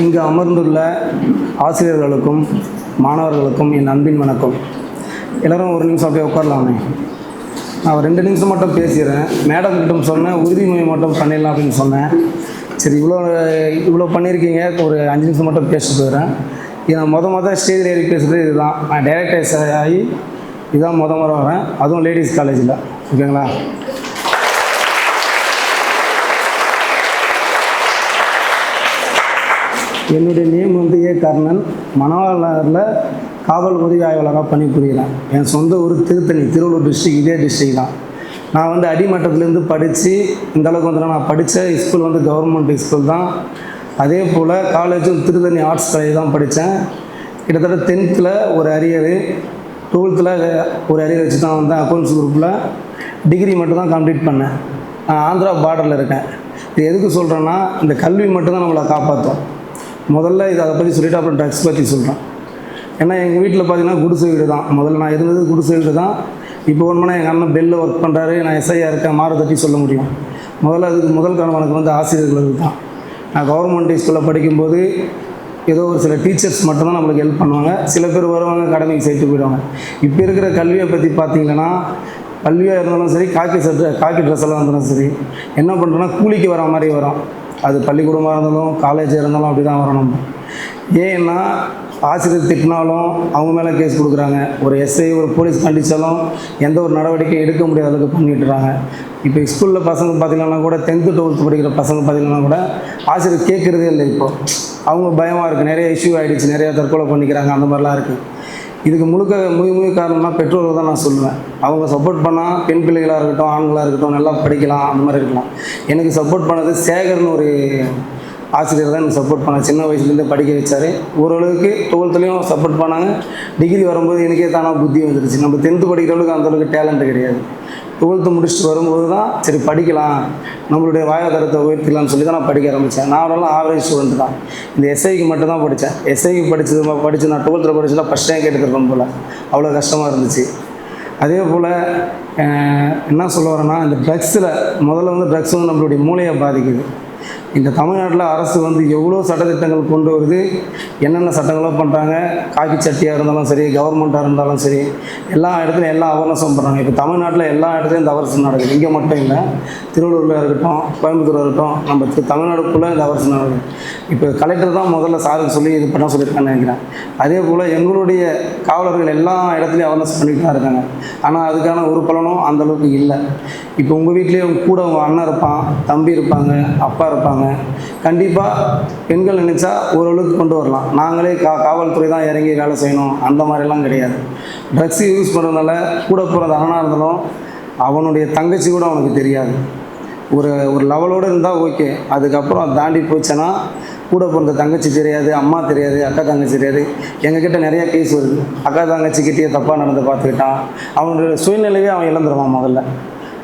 இங்கு அமர்ந்துள்ள ஆசிரியர்களுக்கும் மாணவர்களுக்கும் என் அன்பின் வணக்கம். எல்லாரும் ஒரு நிமிஷம் அப்படியே உட்காரலாமே. நான் ரெண்டு நிமிஷம் மட்டும் பேசிடுறேன். மேடம் கிட்ட சொன்னேன் உறுதிமொழி மட்டும் பண்ணிடலாம் அப்படின்னு சொன்னேன். சரி இவ்வளோ இவ்வளோ பண்ணியிருக்கீங்க. ஒரு அஞ்சு நிமிஷம் மட்டும் பேசிட்டு போயிடுறேன். இது நான் மொதல் மொதல் ஸ்டேஜில் ஏறி பேசுகிறது இதுதான். நான் டைரக்டர்ஸ் ஆகி இதுதான் முத முறை வரேன். அதுவும் லேடிஸ் காலேஜில் ஓகேங்களா? என்னுடைய நேம் வந்து ஏ. கர்ணன். மணவாளரில் காவல் உதவி ஆய்வாளராக பணிபுரிகிறேன். என் சொந்த ஊர் திருத்தணி திருவள்ளூர் டிஸ்ட்ரிக் இதே டிஸ்ட்ரிக் தான். நான் வந்து அடிமட்டத்துலேருந்து படித்து இந்த அளவுக்கு வந்து நான் படித்த ஸ்கூல் வந்து கவர்மெண்ட் ஸ்கூல் தான். அதே போல் காலேஜும் திருத்தணி ஆர்ட்ஸ் காலேஜ் தான் படித்தேன் கிட்டத்தட்ட டென்த்தில் ஒரு அரியர் டுவெல்த்தில் ஒரு அரியர் வச்சு தான் வந்தேன் அக்கௌண்ட்ஸ் குரூப்பில் டிகிரி மட்டும் தான் கம்ப்ளீட் பண்ணேன். நான் ஆந்திரா பார்டரில் இருக்கேன். இது எதுக்கு சொல்கிறேன்னா இந்த கல்வி மட்டும்தான் நம்மளை காப்பாற்றும் முதல்ல இதை அதை பற்றி சொல்லிவிட்டு அப்புறம் ட்ரக்ஸ் பற்றி சொல்கிறேன் ஏன்னா எங்கள் வீட்டில் பார்த்தீங்கன்னா குடிசை வீடு தான். முதல்ல நான் இருந்தது குடிசை வீடு தான். இப்போ ஒன்றுனா எங்கள் அண்ணன் பெல்லில் ஒர்க் பண்ணுறாரு நான் எஸ்ஐயாக இருக்கேன் மாற தட்டி சொல்ல முடியும். முதல்ல அதுக்கு முதல் காரணம் எனக்கு வந்து ஆசிரியர்கள் தான். நான் கவர்மெண்ட் ஸ்கூலில் படிக்கும்போது ஏதோ ஒரு சில டீச்சர்ஸ் மட்டும்தான் நம்மளுக்கு ஹெல்ப் பண்ணுவாங்க. சில பேர் வருவாங்க கடமைக்கு சேர்த்து போயிடுவாங்க. இப்போ இருக்கிற கல்வியை பற்றி பார்த்தீங்கன்னா கல்வியாக இருந்தாலும் சரி காக்கி சட்டை காக்கி ட்ரெஸ் எல்லாம் இருந்தாலும் சரி என்ன பண்ணுறோன்னா கூலிக்கு வர மாதிரி வரும். அது பள்ளிக்கூடமாக இருந்தாலும் காலேஜாக இருந்தாலும் அப்படி தான் வரணும். ஏன்னா ஆசிரியர் திட்டினாலும் அவங்க மேலே கேஸ் கொடுக்குறாங்க. ஒரு எஸ்ஐ ஒரு போலீஸ் கண்டிச்சாலும் எந்த ஒரு நடவடிக்கையும் எடுக்க முடியாத அளவுக்கு பண்ணிட்டுறாங்க. இப்போ ஸ்கூலில் பசங்க பார்த்தீங்கன்னா கூட டென்த்து டுவெல்த்து படிக்கிற பசங்க பார்த்தீங்கன்னா கூட ஆசிரியர் கேட்குறதே இல்லை இப்போது அவங்க பயமாக இருக்குது நிறைய இஷ்யூ ஆகிடுச்சு நிறைய தற்கொலை பண்ணிக்கிறாங்க. அந்த மாதிரிலாம் இருக்குது இதுக்கு முழுக்க முழு முழு காரணம்னா பெற்றோர்கள் தான் நான் சொல்லுவேன். அவங்க சப்போர்ட் பண்ணால் பெண் பிள்ளைகளாக இருக்கட்டும் ஆண்களாக இருக்கட்டும் நல்லா படிக்கலாம் அந்த மாதிரி இருக்கலாம். எனக்கு சப்போர்ட் பண்ணது சேகர்னு ஒரு ஆசிரியர் தான் எனக்கு சப்போர்ட் பண்ணார் சின்ன வயசுலேருந்து படிக்க வச்சார். ஓரளவுக்கு டுவெல்த்துலேயும் சப்போர்ட் பண்ணாங்க. டிகிரி வரும்போது எனக்கே தானாக புத்தி வந்துருச்சு. நம்ம டென்த்து படிக்கிற அளவுக்கு அந்தளவுக்கு டேலண்ட் கிடையாது. டுவெல்த்து முடிச்சுட்டு வரும்போது தான் சரி படிக்கலாம். நம்மளுடைய வாயாதாரத்தை உயர்த்திக்கலாம்னு சொல்லி தான் நான் படிக்க ஆரம்பித்தேன் நான் அவரெல்லாம் ஆவரேஜ் ஸ்டூடெண்ட் தான். இந்த எஸ்ஐக்கு மட்டும் தான் படித்தேன் எஸ்ஐக்கு படித்தது படித்து நான் டுவெல்த்தில் படிச்சதா ஃபஸ்ட் டைம் கேட்டுருக்கேன் போல். அவ்வளோ கஷ்டமாக இருந்துச்சு. அதே போல் என்ன சொல்ல வரேன்னா இந்த ட்ரக்ஸில் முதல்ல வந்து ட்ரக்ஸ் வந்து நம்மளுடைய மூளையை பாதிக்குது. இந்த தமிழ்நாட்டில் அரசு வந்து எவ்வளோ சட்டத்திட்டங்கள் கொண்டு வருது? என்னென்ன சட்டங்களோ பண்ணுறாங்க காக்கி சட்டியாக இருந்தாலும் சரி கவர்மெண்ட்டாக இருந்தாலும் சரி எல்லா இடத்துலையும் எல்லா அவேர்னஸும் பண்ணுறாங்க இப்போ தமிழ்நாட்டில் எல்லா இடத்துலையும் இந்த அவர்ஸ் நடக்குது. இங்கே மட்டும் இல்லை திருவள்ளூரில் இருக்கட்டும் கோயம்புத்தூர் இருக்கட்டும் நம்ம தமிழ்நாடுக்குள்ளே இந்த அவர்ஸ் நடக்குது. இப்போ கலெக்டர் தான் முதல்ல சாருக்கு சொல்லி இது பண்ண சொல்லியிருக்கான்னு நினைக்கிறேன். அதே போல் எங்களுடைய காவலர்கள் எல்லா இடத்துலையும் அவேர்னஸ் பண்ணிட்டு தான் இருக்காங்க. ஆனால் அதுக்கான ஒரு பலனும் அந்தளவுக்கு இல்லை. இப்போ உங்கள் வீட்லேயே கூட உங்கள் அண்ணன் இருப்பான் தம்பி இருப்பாங்க அப்பா இருப்பாங்க. கண்டிப்பாக பெண்கள் நினச்சா ஓரளவுக்கு கொண்டு வரலாம். நாங்களே கா காவல்துறை தான் இறங்கி வேலை செய்யணும். அந்த மாதிரிலாம் கிடையாது. ட்ரக்ஸ் யூஸ் பண்ணுறதுனால கூட போகிறது அண்ணனாக இருந்தாலும் அவனுடைய தங்கச்சி கூட அவனுக்கு தெரியாது. ஒரு ஒரு லெவலோடு இருந்தால் ஓகே. அதுக்கப்புறம் அதை தாண்டி போச்சுன்னா கூட பிறந்த தங்கச்சி தெரியாது அம்மா தெரியாது அக்கா தங்கச்சி தெரியாது. எங்ககிட்ட நிறையா கேஸ் வருது. அக்கா தங்கச்சிக்கிட்டே தப்பாக நடந்து பார்த்துக்கிட்டான். அவனுடைய சூழ்நிலையே அவன் இழந்துருவான் முதல்ல.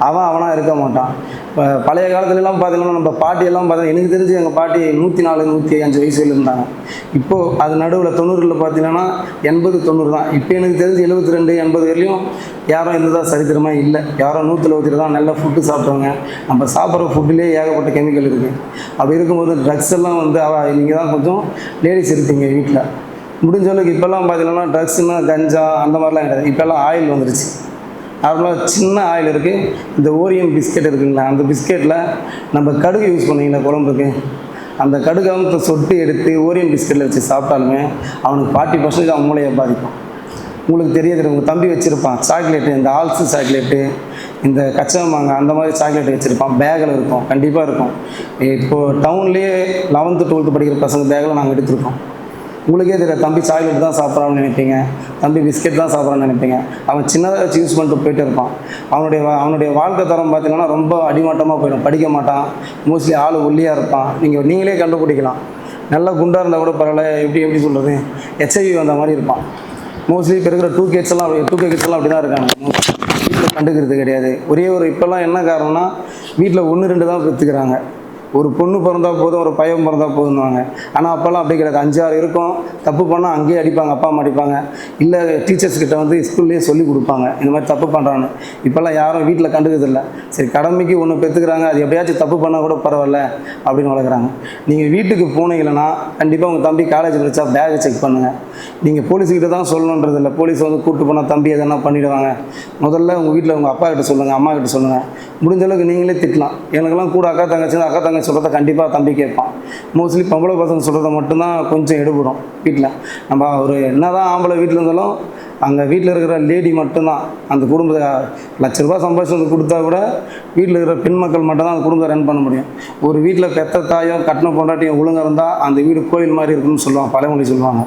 அவன் அவனாக இருக்க மாட்டான். இப்போ பழைய காலத்துலலாம் பார்த்தீங்கன்னா நம்ம பாட்டியெல்லாம் பார்த்தீங்கன்னா எனக்கு தெரிஞ்சு எங்கள் பாட்டி நூற்றி நாலு நூற்றி அஞ்சு வயசுல இருந்தாங்க. இப்போது அது நடுவில் தொண்ணூறில் பார்த்தீங்கன்னா எண்பது தொண்ணூறு தான். இப்போ எனக்கு தெரிஞ்சு எழுபத்தி ரெண்டு எண்பது வரையும் யாரும் இருந்ததாக சரித்திரமாக இல்லை. யாரோ நூற்றி எழுபத்தி தான் நல்ல ஃபுட்டு சாப்பிட்றவங்க நம்ம சாப்பிட்ற ஃபுட்டுலேயே ஏகப்பட்ட கெமிக்கல் இருக்குது அப்படி இருக்கும்போது ட்ரக்ஸ் எல்லாம் வந்து அவ நீங்கள் தான் கொஞ்சம் லேடிஸ் இருப்பீங்க வீட்டில் முடிஞ்ச அளவுக்கு இப்போல்லாம் பார்த்தீங்கன்னா ட்ரக்ஸ்னால் கஞ்சா அந்த மாதிரிலாம் கிடையாது. இப்போல்லாம் ஆயில் வந்துருச்சு. நார்மலாக சின்ன ஆயில் இருக்குது இந்த ஓரியன் பிஸ்கெட் இருக்குங்களா? அந்த பிஸ்கெட்டில் நம்ம கடுகு யூஸ் பண்ணீங்களா குழம்புக்கு? அந்த கடுகு அமுத்த சொட்டு எடுத்து ஓரியன் பிஸ்கெட்டில் வச்சு சாப்பிட்டாலுமே அவனுக்கு ஃபார்ட்டி பர்சன்டேஜ் அவன் மூளையை பாதிக்கும். உங்களுக்கு தெரியாது உங்கள் தம்பி வச்சுருப்பான். சாக்லேட்டு இந்த ஆல்சு சாக்லேட்டு இந்த கச்சா அந்த மாதிரி சாக்லேட் வச்சுருப்பான். பேக்கில் இருக்கும் கண்டிப்பாக இருக்கும். இப்போது டவுன்லேயே லெவன்த்து டுவெல்த்து படிக்கிற பசங்க பேக்கில் நாங்கள் எடுத்திருக்கோம். உங்களுக்கே தெரியாது தம்பி சாக்லேட் தான் சாப்பிட்றான்னு நினைப்பீங்க. தம்பி பிஸ்கெட் தான் சாப்பிட்றான்னு நினைப்பீங்க. அவன் சின்னதாக வச்சு யூஸ் பண்ணிட்டு போயிட்டு இருப்பான். அவனுடைய அவனுடைய வாழ்க்கை தரம் பார்த்தீங்கன்னா ரொம்ப அடிமட்டமாக போயிடும். படிக்க மாட்டான். மோஸ்ட்லி ஆள் ஒல்லியாக இருப்பான். நீங்கள் நீங்களே கண்டுபிடிக்கலாம். நல்லா குண்டாக இருந்தால் கூட பரவாயில்ல. எப்படி எப்படி சொல்கிறது ஹெச்ஐவி வந்த மாதிரி இருப்பான். மோஸ்ட்லி இப்போ இருக்கிற டூ கேட்ஸ் எல்லாம் டூ கே கிட்ஸ் எல்லாம் அப்படி தான் இருக்காங்க. வீட்டில் கண்டுக்கிறது கிடையாது. ஒரே ஒரு இப்போல்லாம் என்ன காரணம்னா வீட்டில் ஒன்று ரெண்டு தான் பெற்றுக்கிறாங்க ஒரு பொண்ணு பிறந்தா போதும் ஒரு பையன் பிறந்தா போதும்னுவாங்க. ஆனால் அப்போல்லாம் அப்படி கிடையாது. அஞ்சாறு இருக்கும். தப்பு பண்ணால் அங்கேயே அடிப்பாங்க அப்பா அம்மா அடிப்பாங்க. இல்லை டீச்சர்ஸ் கிட்ட வந்து ஸ்கூல்லேயே சொல்லி கொடுப்பாங்க. இந்த மாதிரி தப்பு பண்ணுறான்னு இப்போல்லாம் யாரும் வீட்டில் கண்டுக்கிறதில்ல. சரி கடமைக்கு ஒன்று பெற்றுக்கிறாங்க அது எப்படியாச்சும் தப்பு பண்ணால் கூட பரவாயில்ல அப்படின்னு வளர்க்குறாங்க. நீங்கள் வீட்டுக்கு போனீங்கன்னா கண்டிப்பாக உங்கள் தம்பி காலேஜ் படித்தா பேகை செக் பண்ணுங்கள் நீங்கள் போலீஸ்கிட்ட தான் சொல்லணுன்றது இல்லை. போலீஸ் வந்து கூப்பிட்டு போனால் தம்பி எதனா பண்ணிவிடுவாங்க முதல்ல உங்கள் வீட்டில் உங்கள் அப்பா கிட்ட சொல்லுங்கள் அம்மா கிட்ட சொல்லுங்கள் முடிஞ்சளவுக்கு நீங்களே திட்டலாம். எனக்கெல்லாம் கூட அக்கா தங்கச்சி அக்கா தங்கச்சி சொல்கிறத கண்டிப்பாக தம்பி கேட்பான். மோஸ்ட்லி பொம்பளை பசங்க சொல்கிறத மட்டும்தான் கொஞ்சம் எடுபடும் வீட்டில் நம்ம ஒரு என்னதான் ஆம்பளை வீட்டில் இருந்தாலும் அங்கே வீட்டில் இருக்கிற லேடி மட்டும்தான். அந்த குடும்பத்தை லட்ச ரூபா சம்பாதிச்சு கொடுத்தா கூட வீட்டில் இருக்கிற பெண் மக்கள் மட்டும்தான் அந்த குடும்பத்தை ரன் பண்ண முடியும். ஒரு வீட்டில் பெத்த தாயோ கட்டின பொண்டாட்டியும் ஒழுங்காக இருந்தால் அந்த வீடு கோயில் மாதிரி இருக்குன்னு சொல்லுவாங்க பழமொழி சொல்லுவாங்க.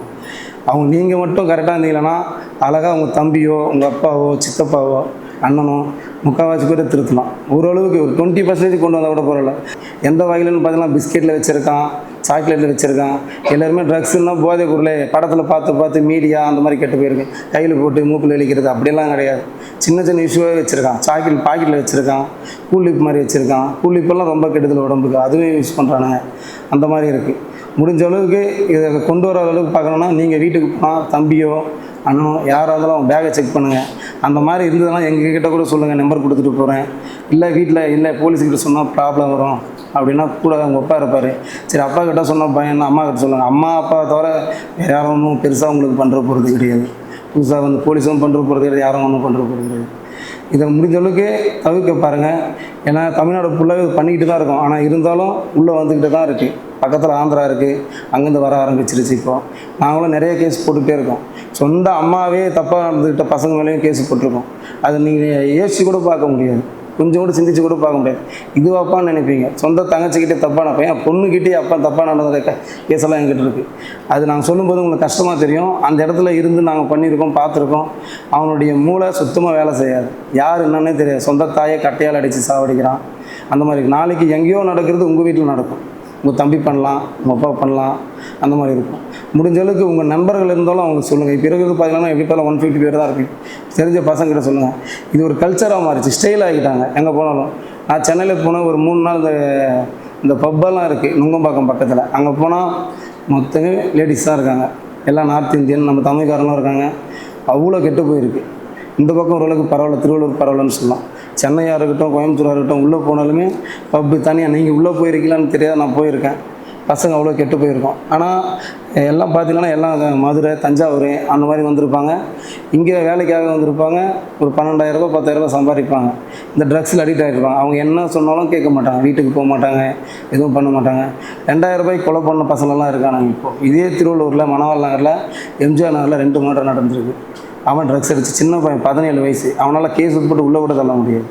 அவங்க நீங்கள் மட்டும் கரெக்டாக இருந்தீங்கன்னா அழகாக உங்கள் தம்பியோ உங்கள் அப்பாவோ சித்தப்பாவோ அண்ணனோ முக்கால்வாசி பேர் திருத்தலாம். ஓரளவுக்கு ஒரு டுவெண்ட்டி பர்சன்டேஜ் கொண்டு வந்தால் கூட பரவாயில்ல. எந்த வகையிலன்னு பார்த்தீங்கன்னா பிஸ்கெட்டில் வச்சுருக்கான் சாக்லேட்டில் வச்சுருக்கான். எல்லாருமே ட்ரக்ஸ்னால் போதை பொருளே படத்தில் பார்த்து பார்த்து மீடியா அந்த மாதிரி கெட்டு போயிருக்கு. கையில் போட்டு மூக்கில் இழிக்கிறது அப்படியெல்லாம் கிடையாது. சின்ன சின்ன இஷ்யூவே வச்சுருக்கான். சாக்லேட் பாக்கெட்டில் வச்சுருக்கான். கூலிப் மாதிரி வச்சுருக்கான். கூலிப்பெல்லாம் ரொம்ப கெடுதல் உடம்புக்கு. அதுவும் யூஸ் பண்ணுறானுங்க அந்த மாதிரி இருக்குது முடிஞ்ச அளவுக்கு இதை கொண்டு வர அளவுக்கு பார்க்கணுன்னா நீங்கள் வீட்டுக்கு போனால் தம்பியோ அண்ணனோ யாராக இருந்தாலும் பேகை செக் பண்ணுங்கள் அந்த மாதிரி இருந்ததெல்லாம் எங்ககிட்ட கூட சொல்லுங்கள் நம்பர் கொடுத்துட்டு போகிறேன் இல்லை வீட்டில் இல்லை போலீஸ்கிட்ட சொன்னால் ப்ராப்ளம் வரும். அப்படின்னா கூட உங்கள் அப்பா இருப்பார். சரி அப்பா கிட்ட சொன்னால் பையன் அம்மா கிட்ட சொல்லுங்கள் அம்மா அப்பா தவிர வேறு யாரும் ஒன்றும் பெருசாக உங்களுக்கு பண்ணுற போகிறது கிடையாது. புதுசாக வந்து போலீஸும் பண்ணுற போகிறது கிடையாது யாரும் ஒன்றும் பண்ணுற போகிறது கிடையாது. இதை முடிஞ்ச அளவுக்கு தவிர்க்க பாருங்கள் ஏன்னா தமிழ்நாடு ஃபுல்லாகவே பண்ணிக்கிட்டு தான் இருக்கும். ஆனால் இருந்தாலும் உள்ளே வந்துக்கிட்டு தான் இருக்குது பக்கத்தில் ஆந்திரா இருக்குது அங்கேருந்து வர ஆரம்பிச்சிருச்சு இப்போ. நாங்களும் நிறைய கேஸ் போட்டுகிட்டே இருக்கோம். சொந்த அம்மாவே தப்பாக நடந்துக்கிட்ட பசங்க மேலேயும் கேஸ் போட்டிருக்கோம். அதை நீங்கள் யோசிச்சு கூட பார்க்க முடியாது. கொஞ்சம் கூட சிந்திச்சு கூட பார்க்க முடியாது. இதுவாப்பான்னு நினைப்பீங்க. சொந்த தங்கச்சிக்கிட்டே தப்பான பையன் பொண்ணுக்கிட்டே அப்பா தப்பாக நடந்த க- கேஸெல்லாம் எங்கிட்ட இருக்குது அது நாங்கள் சொல்லும்போது உங்களுக்கு கஷ்டமாக தெரியும். அந்த இடத்துல இருந்து நாங்கள் பண்ணியிருக்கோம் பார்த்துருக்கோம். அவனுடைய மூளை சுத்தமாக வேலை செய்யாது. யார் என்னன்னே தெரியாது. சொந்த தாயை கட்டையால் அடித்து சாவடிக்கிறான். அந்த மாதிரி நாளைக்கு எங்கேயோ நடக்கிறது உங்கள் வீட்டில் நடக்கும். உங்கள் தம்பி பண்ணலாம் உங்கள் அப்பா பண்ணலாம் அந்த மாதிரி இருக்கும். முடிஞ்ச அளவுக்கு உங்கள் நண்பர்கள் இருந்தாலும் அவங்களுக்கு சொல்லுங்கள் இப்போ இருக்கிறது பார்த்தீங்கன்னா எப்படி பார்த்தாலும் ஒன் ஃபிஃப்டி பேர் தான் இருக்குது தெரிஞ்ச பசங்கிட்ட சொல்லுங்கள் இது ஒரு கல்ச்சராக மாறிச்சு. ஸ்டைல் ஆகிட்டாங்க எங்கே போனாலும். நான் சென்னையில் போனால் ஒரு மூணு நாள் இந்த இந்த பப்பெல்லாம் இருக்குது நுங்கம்பாக்கம் பக்கத்தில். அங்கே போனால் மொத்தமே லேடிஸ் தான் இருக்காங்க. எல்லாம் நார்த் இந்தியன் நம்ம தமிழ்காரங்களும் இருக்காங்க. அவ்வளோ கெட்டு போயிருக்கு. இந்த பக்கம் ஓரளவுக்கு பரவாயில்ல திருவள்ளூர் பரவாயில்லன்னு சொல்லலாம். சென்னையாக இருக்கட்டும் கோயம்புத்தூராக இருக்கட்டும் உள்ளே போனாலுமே பப்பு தனியாக நீங்கள் உள்ளே போயிருக்கீங்களான்னு தெரியாது நான் போயிருக்கேன். பசங்க அவ்வளோ கெட்டு போயிருக்கோம். ஆனால் எல்லாம் பார்த்தீங்கன்னா எல்லாம் மதுரை தஞ்சாவூர் அந்த மாதிரி வந்திருப்பாங்க. இங்கே வேலைக்காக வந்திருப்பாங்க. ஒரு பன்னெண்டாயிரம் ரூபாய் பத்தாயிரம் சம்பாதிப்பாங்க. இந்த ட்ரக்ஸில் அடிக்ட் ஆகிருப்பாங்க அவங்க என்ன சொன்னாலும் கேட்க மாட்டாங்க. வீட்டுக்கு போக மாட்டாங்க. எதுவும் பண்ண மாட்டாங்க. ரெண்டாயிரம் ரூபாய்க்கு கொலை பண்ண பசங்கள்லாம் இருக்காங்க இப்போ. இதே திருவள்ளூரில் மணவாள் நகரில் எம்ஜிஆர் நகரில் ரெண்டு மர்டர் நடந்திருக்கு. அவன் ட்ரக்ஸ் அடிச்சு சின்ன பையன் பதினேழு வயசு. அவனால் கேஸ் உட்பட்டு உள்ளே கூட தள்ள முடியாது.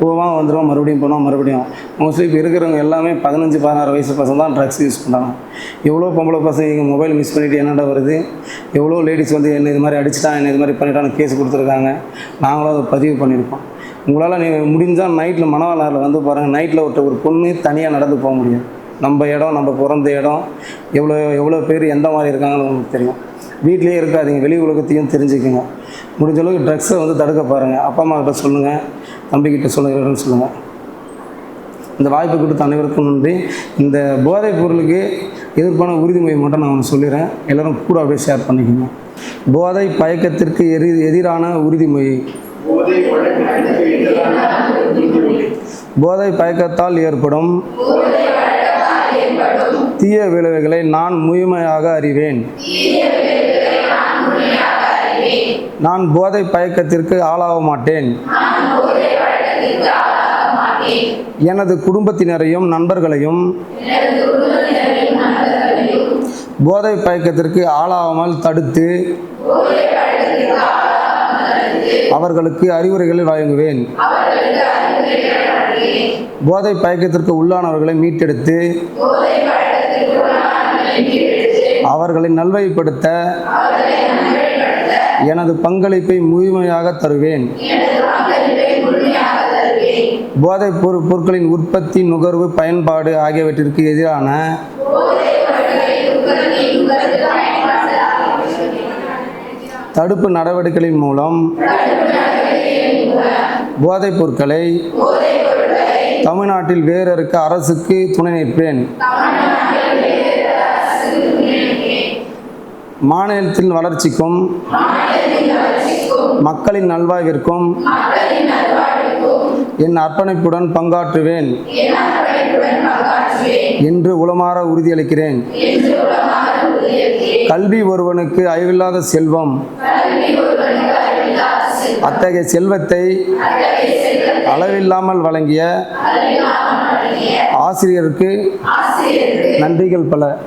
போவான் வந்துடுவான் மறுபடியும் போனால் மறுபடியும் மோஸ்ட்லி இப்போ இருக்கிறவங்க எல்லாமே பதினஞ்சு பதினாறு வயசு பசங்க தான் ட்ரக்ஸ் யூஸ் பண்ணுறாங்க எவ்வளோ பொம்பளை பசங்க இங்கே மொபைல் மிஸ் பண்ணிட்டு என்னடா வருது? எவ்வளோ லேடிஸ் வந்து என்ன இது மாதிரி அடிச்சிட்டான் என்ன இது மாதிரி பண்ணிட்டான்னு கேஸ் கொடுத்துருக்காங்க. நாங்களும் அதை பதிவு பண்ணியிருக்கோம் உங்களால் நீங்கள் முடிஞ்சால் நைட்டில் மணவாளரில் வந்து பாருங்கள் நைட்டில் ஒருத்த ஒரு பொண்ணு தனியாக நடந்து போக முடியும். நம்ம இடம் நம்ம பிறந்த இடம் எவ்வளோ எவ்வளோ பேர் எந்த மாதிரி இருக்காங்கன்னு உங்களுக்கு தெரியும். வீட்லேயே இருக்காதீங்க வெளி உலகத்தையும் தெரிஞ்சுக்கோங்க. முடிஞ்ச அளவுக்கு ட்ரக்ஸை வந்து தடுக்க பாருங்கள் அப்பா அம்மா கிட்ட சொல்லுங்கள் தம்பிக்கிட்ட சொல்லுங்கன்னு சொல்லுங்கள் இந்த வாய்ப்பு கொடுத்த அனைவருக்கும் நன்றி. இந்த போதைப் பொருளுக்கு எதிர்ப்பான உறுதிமொழி மட்டும் நான் ஒன்று சொல்லிடுறேன். எல்லோரும் கூட அப்படியே ஷேர் பண்ணிக்கோங்க. போதை பயக்கத்திற்கு எரி எதிரான உறுதிமொழி. போதை பயக்கத்தால் ஏற்படும். தீய விளைவுகளை நான் முழுமையாக அறிவேன். நான் போதை பயக்கத்திற்கு ஆளாக மாட்டேன் எனது குடும்பத்தினரையும் நண்பர்களையும் போதை பயக்கத்திற்கு ஆளாகாமல் தடுத்து அவர்களுக்கு அறிவுரைகளை வழங்குவேன். போதை பயக்கத்திற்கு உள்ளானவர்களை மீட்டெடுத்து அவர்களை நல்வழிப்படுத்த எனது பங்களிப்பை முழுமையாக தருவேன். போதைப் பொரு- பொருட்களின் உற்பத்தி நுகர்வு பயன்பாடு ஆகியவற்றிற்கு எதிரான தடுப்பு நடவடிக்கைகளின் மூலம் போதைப் பொருட்களை தமிழ்நாட்டில் வேறறுக்க அரசுக்கு துணை நிற்பேன். மாநிலத்தின் வளர்ச்சிக்கும் மக்களின் நல்வாய்விற்கும் என் அர்ப்பணிப்புடன் பங்காற்றுவேன். என்று உளமாற உறுதியளிக்கிறேன். கல்வி ஒருவனுக்கு அழிவில்லாத செல்வம். அத்தகைய செல்வத்தை அளவில்லாமல் வழங்கிய ஆசிரியருக்கு நன்றிகள் பல.